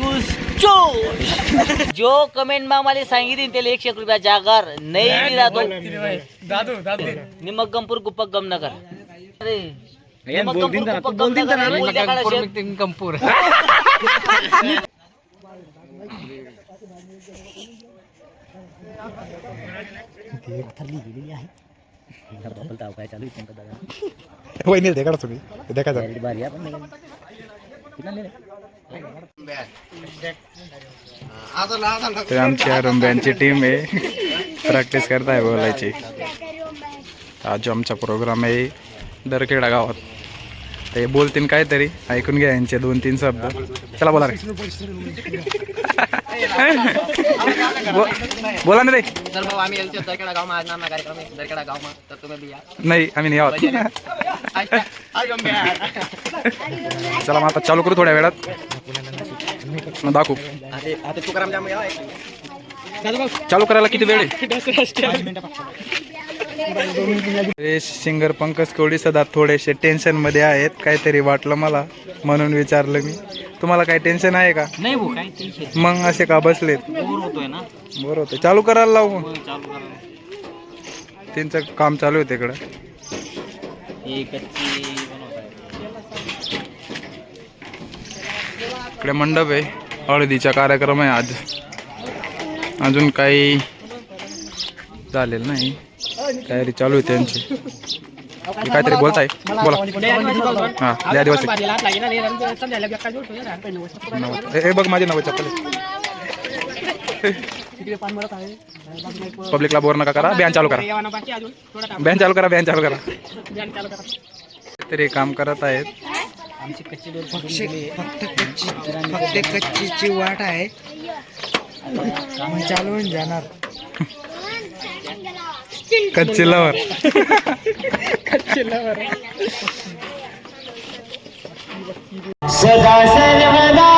Juice जो comment मा मला सांगितली त्याला एकशे एक रुपया जागर. नाही राहतो. दादू दादू. निमक गंपूर गुप्पक गम नगर अरे. निमक बोल दिन गंपूर, बोल दिन गुप्पक गम नगर, बोलत्या काळात शेत- कंपूर वहिनी ते काढा तुम्ही. बारी आपण ते आमच्या रुंब्यांची टीम आहे. प्रॅक्टिस करताय बोलायची. आज आमचा प्रोग्राम आहे दरखेडा गावात. ते बोलतील काहीतरी. ऐकून घ्या यांचे दोन तीन शब्द. चला बोला रे. बोला ना रे. आहे नाही आम्ही नाही आहोत. चला मग आता चालू करू थोड्या वेळात. मग दाखवू. आता तुकाराम जाम या चालू करायला किती वेळ आहे? सिंगर पंकज कोळी सदा थोडेसे टेन्शनमध्ये आहेत. काहीतरी वाटलं मला म्हणून विचारलं मी. तुम्हाला काही टेन्शन आहे का? नाही भाऊ काय टेन्शन मग असे का बसलेत? बोर होतोय ना. बरं होतं चालू करायला लावू मग. चालू करा त्यांचं काम चालू आहे तिकडं. हे कच्ची इकडे मंडप आहे. हळदीचा कार्यक्रम आहे आज. अजून काही झालेलं नाही. तयारी चालू आहे त्यांची. काहीतरी बोलताय? बोला. हां द्या दिवस नव्वद. बघ माझे नव्वद चप्पल पब्लिकला बोर नका करा. बॅन चालू करा. बॅन चालू करा बॅन चालू करा. तरी काम करत आहेत. आमची कच्ची डोर फक्त कच्ची. फक्त कच्चीची वाट आहे. मग चालवून जाणार. कच्ची लवर सदा सर्वदा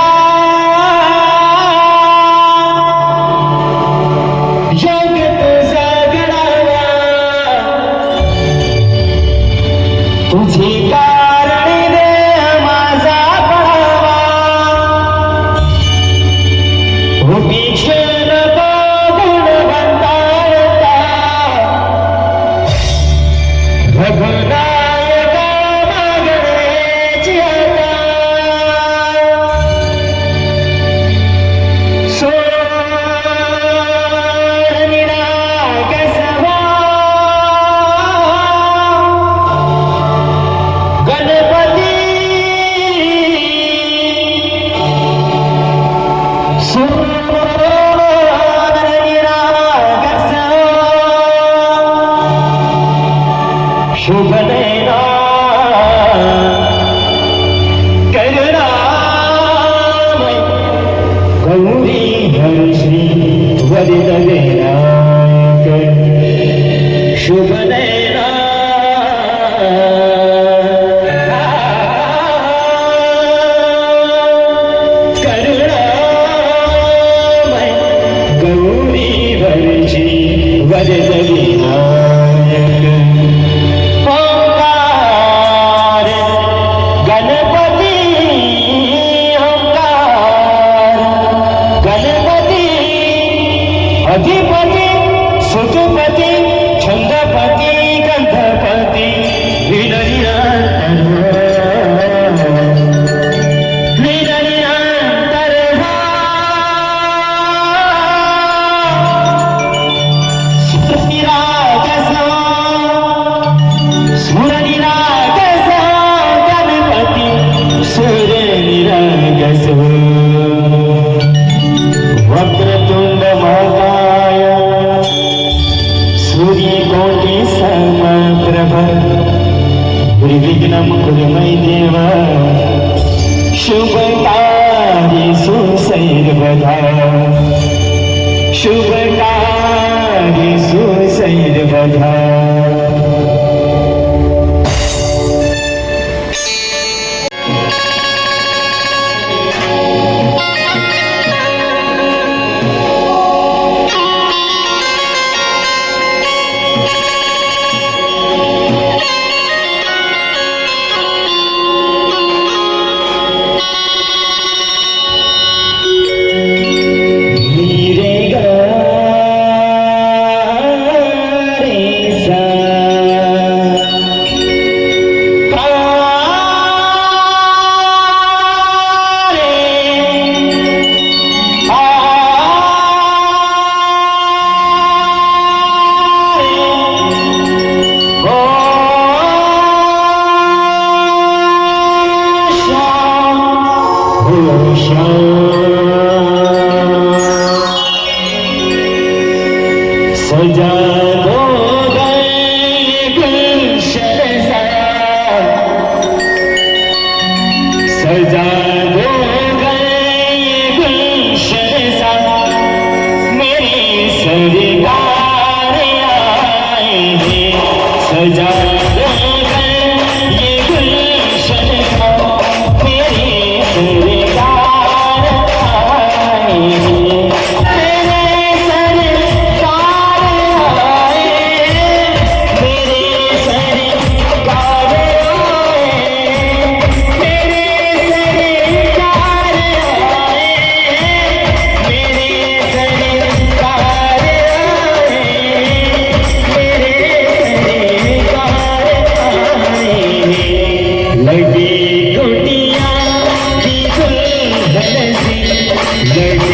सजा Yeah, yeah.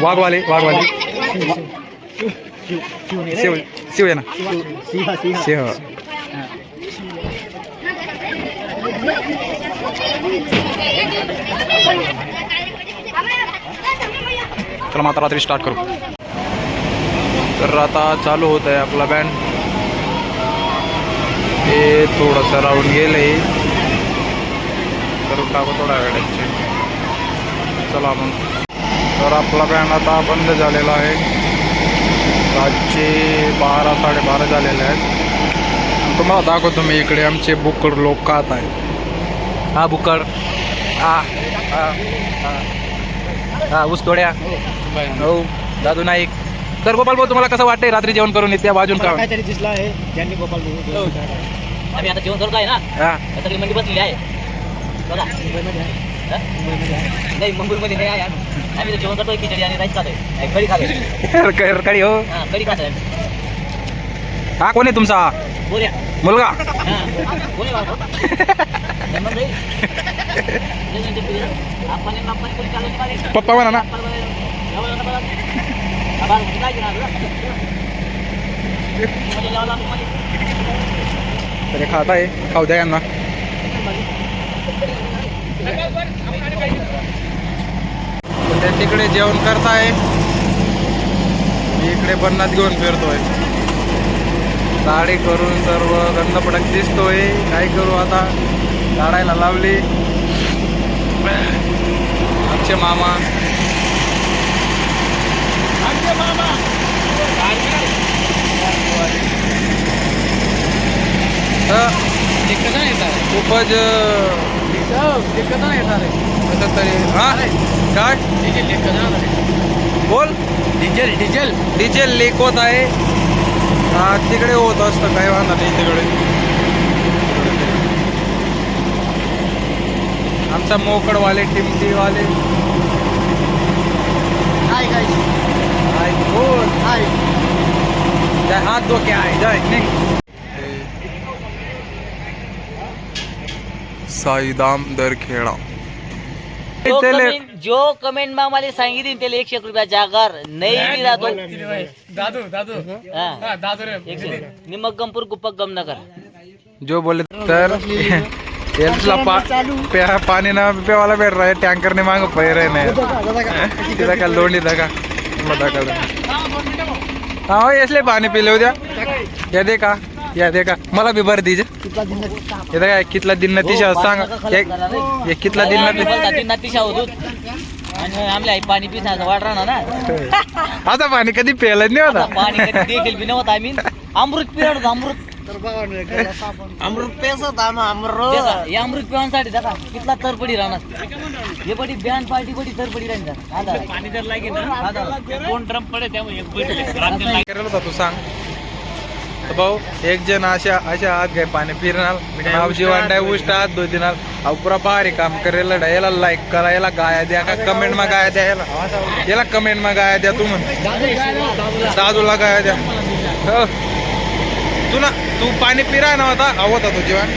वाघवाले वाघवाले. शिव शिव आहे ना. सिंह चला मग आता रात्री स्टार्ट करू. तर आता चालू होत आहे आपला बँड हे थोडंसं राऊंड गेलंय. करून टाकू थोड्या वेळ चला मग. तर आपला बँड आता बंद झालेला आहे. रातचे बारा साडेबारा झालेले आहेत. तुम्हाला दाखवतो मी इकडे आमचे बुकड लोक खात आहे हा बुकड हा हा. हा. हा ऊस तोड्या. हो दादू नाईक. तर गोपाल भाऊ तुम्हाला कसं वाटतंय रात्री जेवण करून येत्या बाजून का काहीतरी दिसला आहे. ज्यांनी गोपाल आम्ही आता जेवण करतो आहे ना. हा. सगळी मंडी बसलेली आहे. बघा. हा? नाही नाही आहे. आम्ही. तर जेवण करतोय खिचडी आणि राईस खातोय. नाही, कढी खातोय. रकाडी हो. हा कढी खातोय. हा कोण आहे तुमचा? बोल्या. मुलगा? हा. पप्पा म्हणा ना. म्हणजे तर हे खात आहे खाऊ द्या यांना. ते तिकडे जेवण करताय. मी इकडे बन्नात घेऊन फिरतोय. साडी करून सर्व गंधपडक दिसतोय. काय करू आता? काढायला लावली. आमचे मामा. तर खूपच कसं तरी. हा? काय बोल. Diesel diesel. डिझेल लीक होत आहे. हा तिकडे होत असतं काही वांधा नाही तिकडे. आमचा मोकडवाले टिमटीवाले. हाय गाईस हाय बोल. हाय. जाय हात धोके आहे जाय निघ साईदाम दरखेडा जो त्याले- कमेंट जो कमेंट मा मला सांगितली त्याला एकशे एक रुपया जागर. नाही दिला तो दादू. दादू. हा. दादू रे. एकशे निमक गमपूर गुप्पक गमनगर जो बोले तर याला पा प्या पाणी ना प्यावाला भेट रहा है टँकर ने मांग पै रहे नाही. तिथं का लोंडी का हा हो यसले पाणी पिले उद्या. या दे का. या दे का मला बी बरं दीजे. येतं काय कितला दिन ना तिशा सांग. हे कितला दिन नातीशा होतो आणि आमल्या आई पाणी पिण्याचं वाट राहणार ना. आता पाणी कधी प्यायला नाही होता पाणी कधी देखील बी नव्हतं आम्ही. अमृत पिरड होतं अमृत. अमृत पेसत अमृत. देखा, हे अमृत पिवांसाठी देखा कितला तरपडी राहणार? हे बडी बँड पार्टी बडी तरपडी राहणार पाणी तर लागे ना दोन ड्रम पडे त्यामुळे होता तू सांग. भाऊ एक जण अशा अशा हात घ्याय पाणी फिरणार नाव जीवन डाय उष्ट हात दो दिनार अहो पुरा भारी काम करेल याला लाईक करा याला गाया द्या का कमेंट मा गाया द्या याला. याला कमेंट मा गाया द्या तू म्हण. दादूला गाया द्या. हो. तू ना तू पाणी पिराय ना होता अहो होता तो जीवन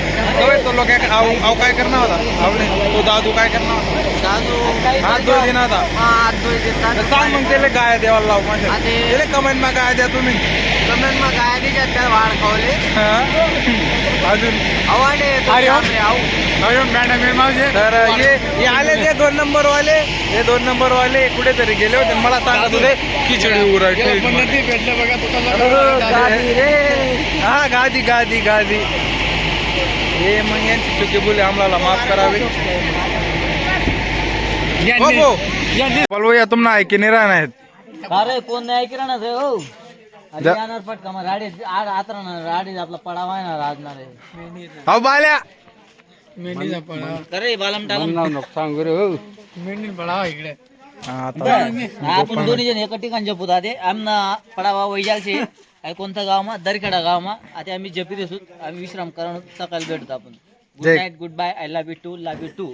तो लोक अहो काय करणार होता? अहो नाही. तो दादू काय करणार होता? हात दिन होता हात धुई देतात तर सांग मग त्याला गाया द्यावाला लाव माझ्या. आणि- त्याला कमेंट मा गाया द्या तुम्ही. कमेंट मग काय दिल्या त्या वाढ खावले. हा? अजून. अवाडे अरे वा. तर हे हे आले ते दोन नंबर वाले हे दोन नंबर वाले कुठेतरी गेले होते. मला सांगत होते खिचडी उरायची हा गादी गादी गादी. हे मग यांची चुकी बोले आम्हाला माफ करावे. बोलवो या तुम्हाला ऐकी नाही राहणार. अरे कोण नाही ऐकी राहणार हो. जाणार पटका मग राडे आड आत राहणार राडे आपला पडावा आहे ना राजणार आहे. अहो बाल्या. अरे बालम टालम. हा, आता आपण दोन्ही जण एका ठिकाणी जपूत आते आमना पडावा वैजालचे आहे कोणता गाव मा? दरखेडा गाव मा. आता आम्ही जपीत असू आम्ही विश्राम करून सकाळी भेटतो आपण. Good night goodbye I love you too love you too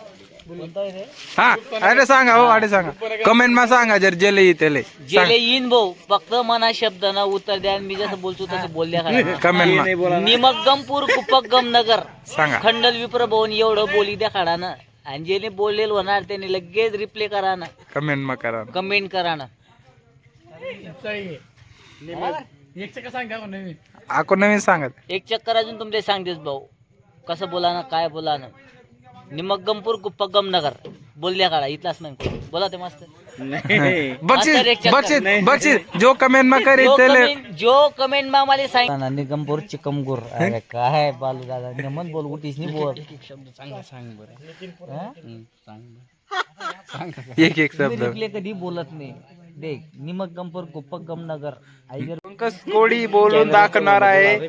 हा अरे सांगा हो अरे सांगा. कमेंट मा सांगा जर जेले येते जेले येईन भाऊ. फक्त मना शब्द ना उत्तर द्या आणि मी जसं बोलतो तसं बोलल्या करा. कमेंट मा. निमगमपूर कुपगम नगर सांगा. खंडल विप्र भवन एवढं बोली द्या काढा ना. आणि जेने बोललेलं होणार त्याने लगेच रिप्ले करा ना. कमेंट मा करा कमेंट करा ना. आको नवीन सांगत? एक चक्कर अजून तुमचे सांगतेस भाऊ. कसं बोला ना काय बोला ना. निमगमपूर कुप्पगम नगर. बोलल्या काढा इथलाच नाही बोला ते मस्त. बक्षीस आता. बक्षीस बक्षीस. जो कमेंट मा करी जो त्याले कमेंट जो कमेंट मा मला सांग निगमपूर चिकमगुर. अरे काय बालू दादा नमन बोल उठीस नाही बोल. एक एक शब्द रिप्ले कधी बोलत नाही. देख निमगमपूर कुप्पगम नगर. आईगर पंकज कोळी बोलून दाखवणार आहे.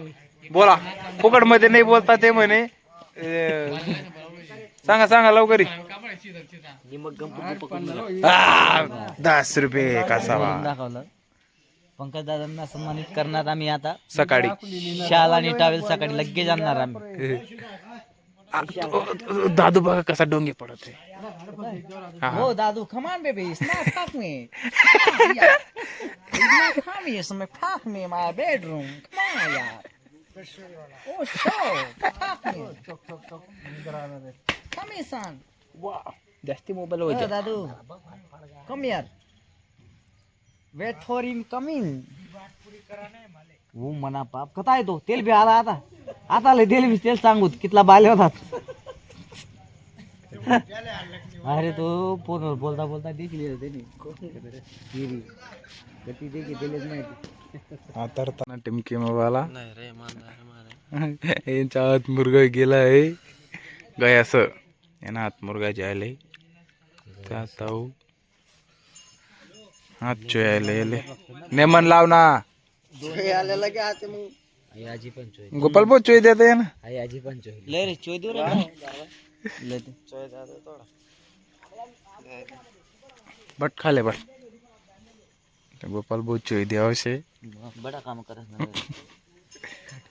बोला. फुकट मध्ये नाही बोलता ते म्हणे. अं, सांगा सांगा लवकरी. दस रुपये कसावा दाखवलं. पंकज दादांना सन्मानित करणार आम्ही आता. सकाळी. शाल आणि टावेल सकाळी लगेच आणणार आम्ही. आ, तो- तो- दादू बघा कसा डोंगे पडत आहे. हा, coming. It's my fuck me. in my Come here, son. जास्ती mobile Oh, Dadu. Come here. Wait for him coming. हो म्हणा पाप कथा आहे तो तेल बी आला आता आता आले तेल बी तेल सांगूत कितला बाले होतात अरे तो फोनवर बोलता बोलता देखील देखील दिलेच माहिती तरताना टिमकी मोबाईला यांच्या हात मुर्गा गेला आहे गयास यांना हात मुर्गा जायले त्या ताऊ हात चोयाले नेमन लाव ना आलेला की आता मग आई आजी पण चोय गोपाल भाऊ चोय देते ना आई आजी पण चोय लय रे चोय देऊ रे लय ते. बट खाले बट ते गोपाल भाऊ चोय द्यावं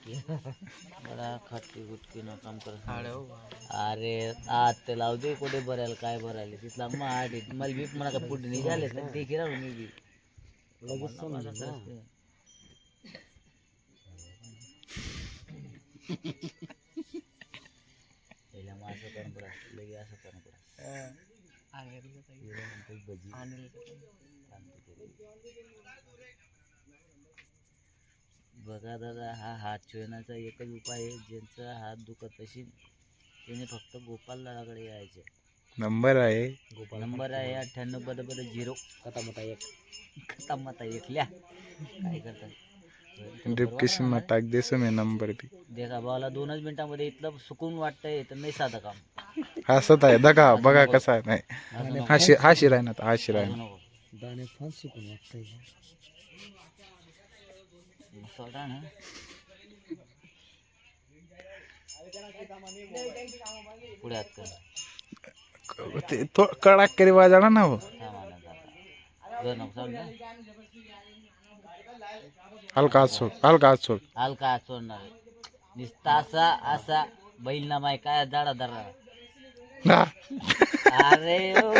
बड़ा खटकी गुटकी ना काम करस अरे आज ते लावू दे कुठे भरायला काय भरायला? तिथला मग आठ मला बी म्हणा का पुढे निघाले ना ते किरा मी बी लगेच. पहिला मग असं करून पुढं लगे असं करून पुढं भजी बघा दादा हा हात चोळण्याचा एकच उपाय आहे ज्यांचा हात दुखत असेल त्याने फक्त गोपाल दादाकडे यायचे. नंबर आहे. नंबर आहे अठ्ठ्याण्णव बद बद झिरो. कथामता एक. कथामता एक लिया काय करतात डिस्क्रिप्शन में टाक देसो मी नंबर बी. देखा भावाला दोनच मिनिटामध्ये इथलं सुकून वाटतंय तर नाही साधं काम. हसत आहे बघा बघा कसा आहे. नाही. हा शि शिरा आहे ना हा शिरा आहे असं ना नको. दाणे फार सुकून वाटतंय. सोडा ना पुढे हात कर। ते तो कडाक करी वाजाडा ना हो सामान जर नको सोड ना हलका हात सोड हलका हात सोड हलका हात सोडणार नुसता असा असा बैल ना माय काय दाडा। धरणार हा. अरे ओ.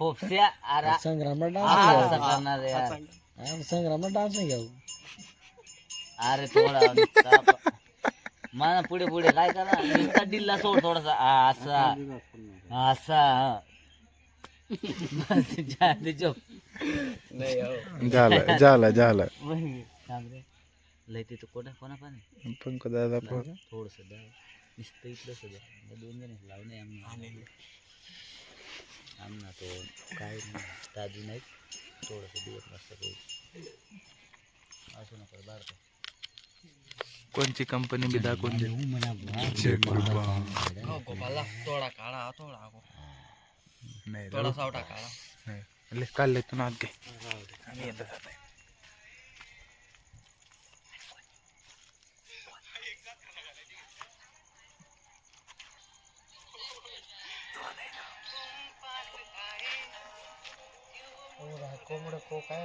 फोपस्या अरे संग्रामात असं करणार आहे यार. डान्स संग्रामात डान्स नाही घेऊ अरे थोडा मला पुढे पुढे काय करा? नुसता डिल्ला सोड थोडासा. आ, असा. असा हा. बस, झालं joke. झालं झालं झालं. थांब रे. लय तिथं कोणा कोणा पण? आहे? पंक दादा पण. थोडस द्या. नुसतं इथलं या दोन जण लावणे आमना आमना तो काय नाही दादू नाही थोडस दिवस मस्त काही असं नको बारकं. कोणची कंपनी बी दाखवून दे गोपाला थोडा काळा थोडा नाही थोडा सावटा काळा नाही. ले काढले तू नात घे. आम्ही येतं जात. आहे. कोंबड को काय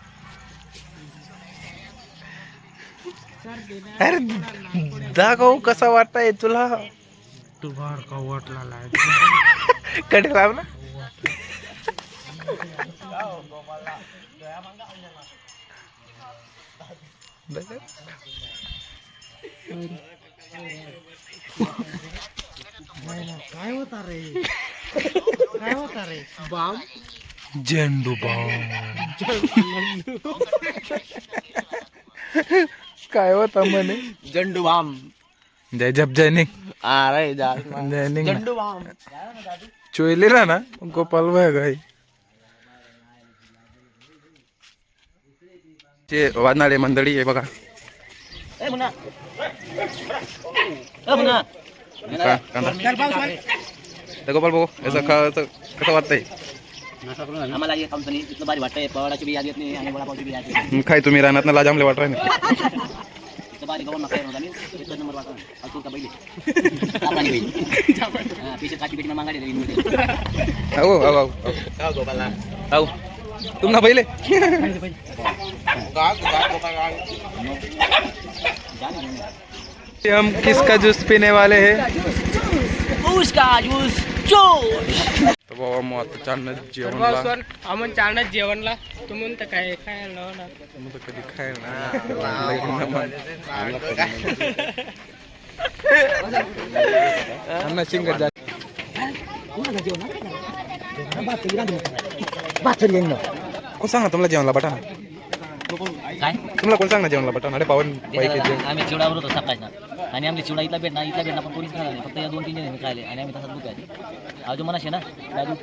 अरे दाखव कसा वाटताय तुला? तू बार का वाटला कडे लाव ना. काय होता रे? काय होता रे? बाम. झेंडू बाम. काय होता म्हणे? झंडू बाम जय जब जैनिक अरे जैनिक ना. झंडू बाम चोयलेला ना गोपाल भाई गाई ते वाजणारे मंडळी आहे बघा. कांदा. गोपाल भाऊ याचं का याचं कसं वाटतंय? आम्हाला हे कंपनी इथलं भारी वाटतंय. पवाडाची बी याद येत नाही आणि वडापावची बी याद येत नाही. काय तुम्ही रानात लाज आमले वाट राहिले इथं भारी गव्हर्न काय होता मी एकच नंबर वाटला अजून का पहिले? जापानी बैल हा काची पेटी मागाडे देईन हो हो हो गोपाला हो तुम ना पहिले. हम किसका जूस पीने वाले हैं? उसका जूस जोश आता चांगलं जेवणला. आम्ही जेवणला. तुम्ही तर काय लावणार मग तर कधी खायला अण्णा जा. कोण सांग ना तुम्हाला जेवणला बटाना काय? तुम्हाला कोण सांग ना जेवणला बटाना अरे पावन पाहिजे आम्ही चिवडावर होतो सकाळचा. आणि आमची चिवडा इथला भेटणार इथला भेटणार पण कोणीच खाणार नाही. फक्त या दोन तीन जण खायले आणि आम्ही तसाच दुखायचे अजून मनाशे ना? दादू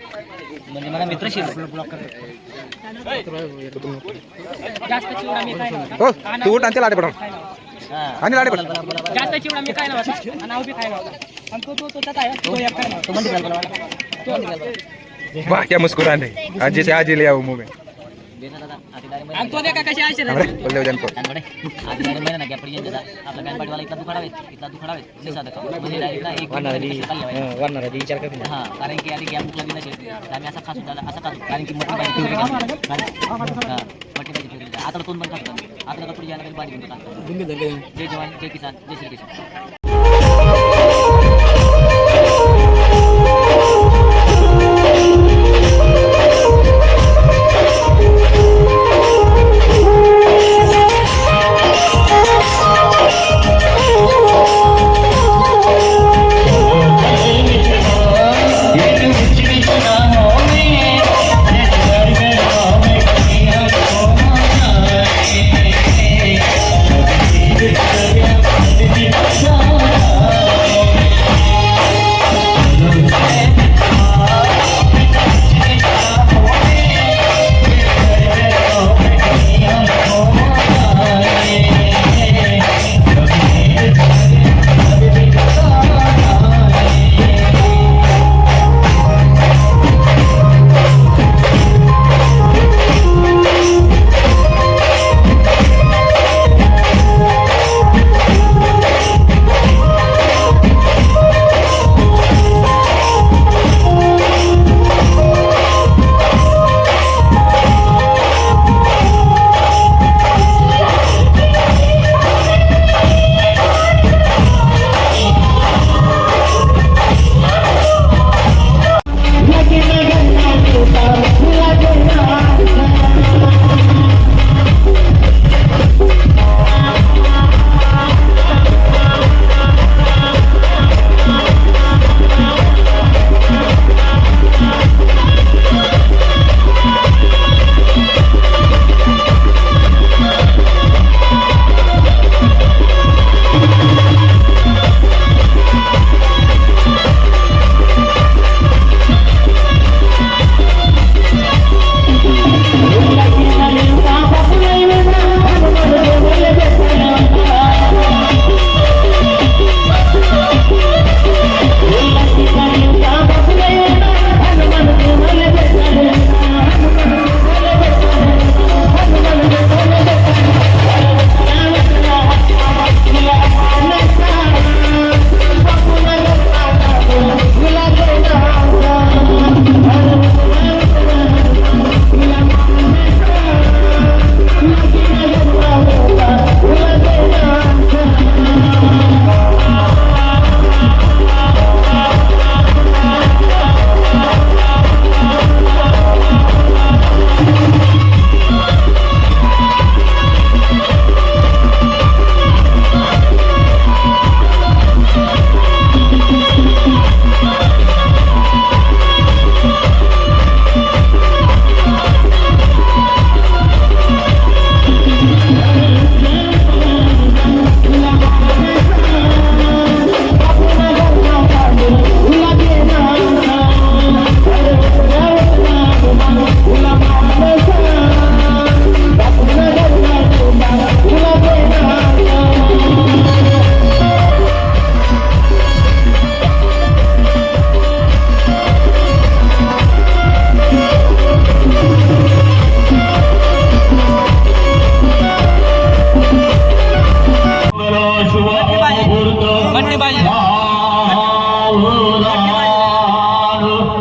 म्हणजे मला मित्रशी जास्त चिवडा मी काय हो तू उठ आणि आडे पटाना आणि लाडे पड जास्त चिवडा मी काय नव्हता आणि आऊ बी काय नव्हता आणि तो तो तो त्यात आहे. तो एक काय नव्हता तो मला. वाह क्या मुस्कुराने. आज जैसे आज ही ले आओ मुंह में. आणि तो देखा कशी आयशे अरे बोलले उद्या नको. कानबडे आधी डायरेक्ट महिना ना गॅप पडी देता आपला बँड पाटीवाला इथला दुखाडावे इथला दुखाडावे नाही साधं का म्हणजे डायरेक्ट ना एक हा कारण की आधी गॅप तर आम्ही असा खासू झाला असा खासू कारण की पाहिजे हा पाहिजे ठेवली आता तोंड पण खासू आता पुढे यायला पाणी घेऊन जय जवान जय किसान जय श्री कृष्ण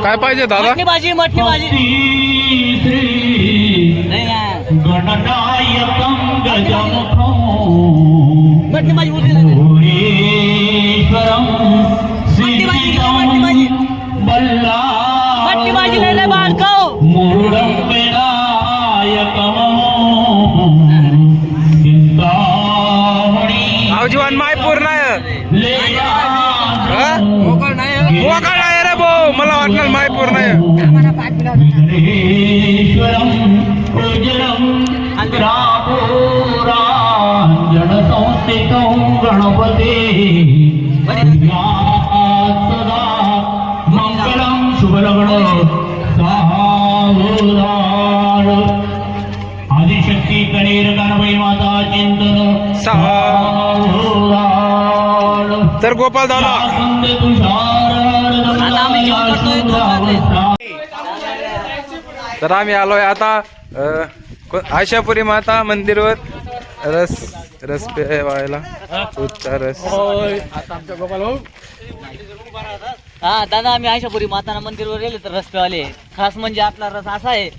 काय पाहिजे दादा? मटणी भाजी मटणी भाजी गणपती माता चिंतन तर गोपाल दादा. तर आम्ही आलोय आता आशापुरी माता मंदिरवर. रस रस प्यायला दूधचा रस. हा दादा आम्ही आशापुरी माताना मंदिरवर गेले तर रस्त्यावाले खास म्हणजे आपला रस असा आहे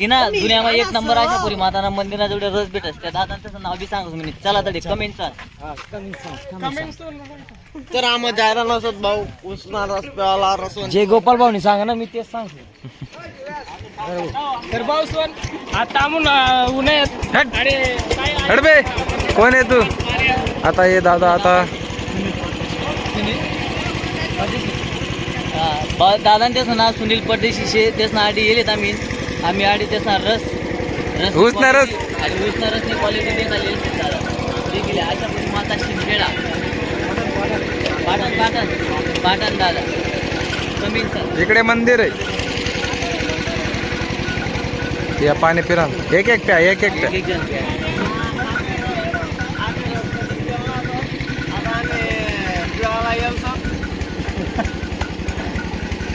की ना दुनियामध्ये एक नंबर आशापुरी माताना मंदिरा जेवढे रस भेटत त्या दादा त्याचं नाव बी सांगू मी चला तरी कमेंट तर आम्हाला जायला नसत भाऊ. उष्णा रस्त्याला रसून जे गोपाल भाऊनी सांगा ना मी तेच सांगतो. तर भाऊ सोन आता आम्ही उन्हाळ्यात हट. आणि काय हडबे कोण आहे तू? आता ये दादा आता. दादा तेच ना सुनील परदेशी शे तेच ना आडी गेलेत आम्ही. आम्ही ना रस रस उष्णा रस. आणि उष्णा रसनी क्वालिटी देत आली दादा ते गेले. आशापुरी माता शिंदेडा पाटण पाटण. पाटण दादा. कमी सर. इकडे मंदिर आहे. या पाणी पिरा एक एक प्या एक एक प्या एक जण घ्या.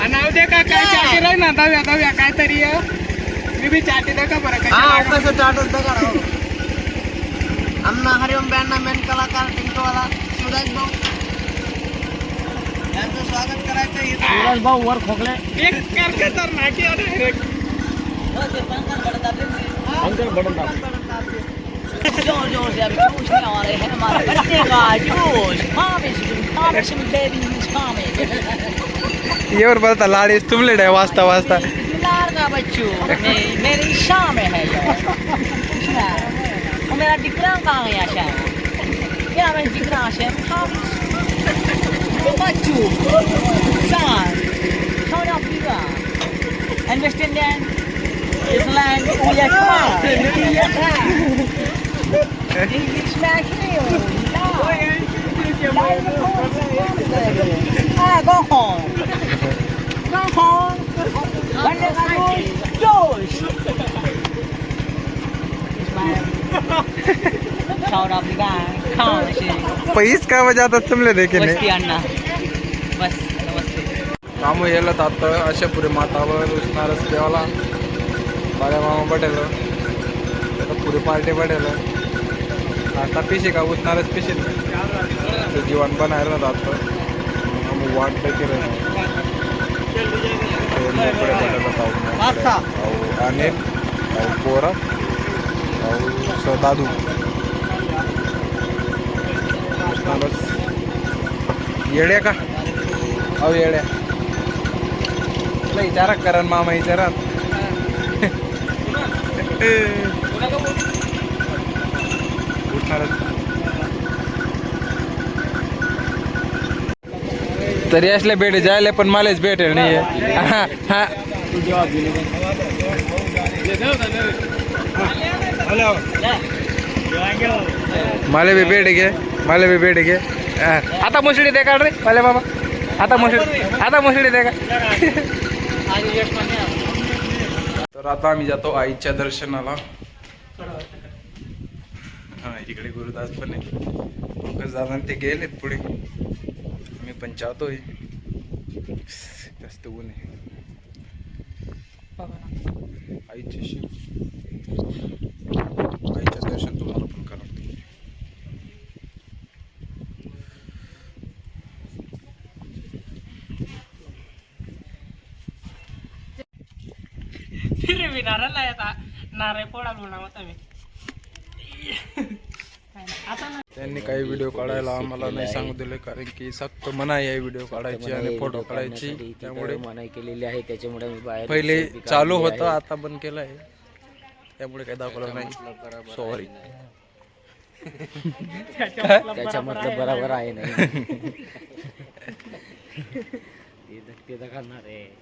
नाव दे का काय चाटी राही ना दव्या दव्या काहीतरी आमना हरिओम बँडना मेन कलाकार टिंकवाला शिवराज भाऊ यांचं स्वागत करायचं शिवराज भाऊ वर खोकले एक करके तर नाकी direct. जोर जोर से अभी जोश नहीं आ रहे हैं हमारे बच्चे का जोश खामिश खामिश बेबी खामिश येवर बोलता लाडीस तुमले डाय वाजता वाजता. लार का बच्चू मे- मेरी शाम है ये और मेरा डिग्रा कहाँ है यहाँ शाम क्या मैं डिग्रा शाम खामिश बच्चू शाम South Africa and West Indian Island yeah come on yeah English back here Ah, go home. Go home. पैस का वजह आता तुमले देखे वस्ती नाही अण्णा बस नमस्ते मामू यायला आता आशापुरी मातावर उष्णारस देवाला बाळ्या मामा पटेल आता पुरी पार्टी पटेल आता पिशी का उष्णारच पिशी ते जीवन बनायला ना आता मामू वाट केलं अनिल अहो पोरा. अहो स दादू. उष्णारस येड्या का? अहो येड्या. तुला विचारा करण मामा विचारा उठणारच तरी असल्या भेट जायला पण मलाच भेटेल नाही. हा हा. मला बी भेट घे मला बी भेट घे. आता मुसडी दे का रे मला बाबा. आता मुसडी आता मुसडी दे का? तर आता आम्ही जातो आईच्या दर्शनाला. हा इकडे गुरुदास पण आहे पंकज दादा ते गेलेत पुढे. मी आहे जास्त ऊन आहे आईचे शिव आईच्या दर्शन तुम्हाला पण करा फिरे मी नारळ नाही आता नारळ पोळा म्हणा होता मी त्यांनी काही व्हिडिओ काढायला आम्हाला नाही सांगू दिले कारण की सक्त मनाई आहे व्हिडिओ काढायची आणि फोटो काढायची. त्यामुळे मनाई केलेली आहे त्याच्यामुळे मी बाहेर पहिले चालू होतं. आता बंद केलं आहे त्यामुळे काही दाखवलं नाही. सॉरी त्याच्या मतलब बरोबर आहे नाही. ते धक्के आहे.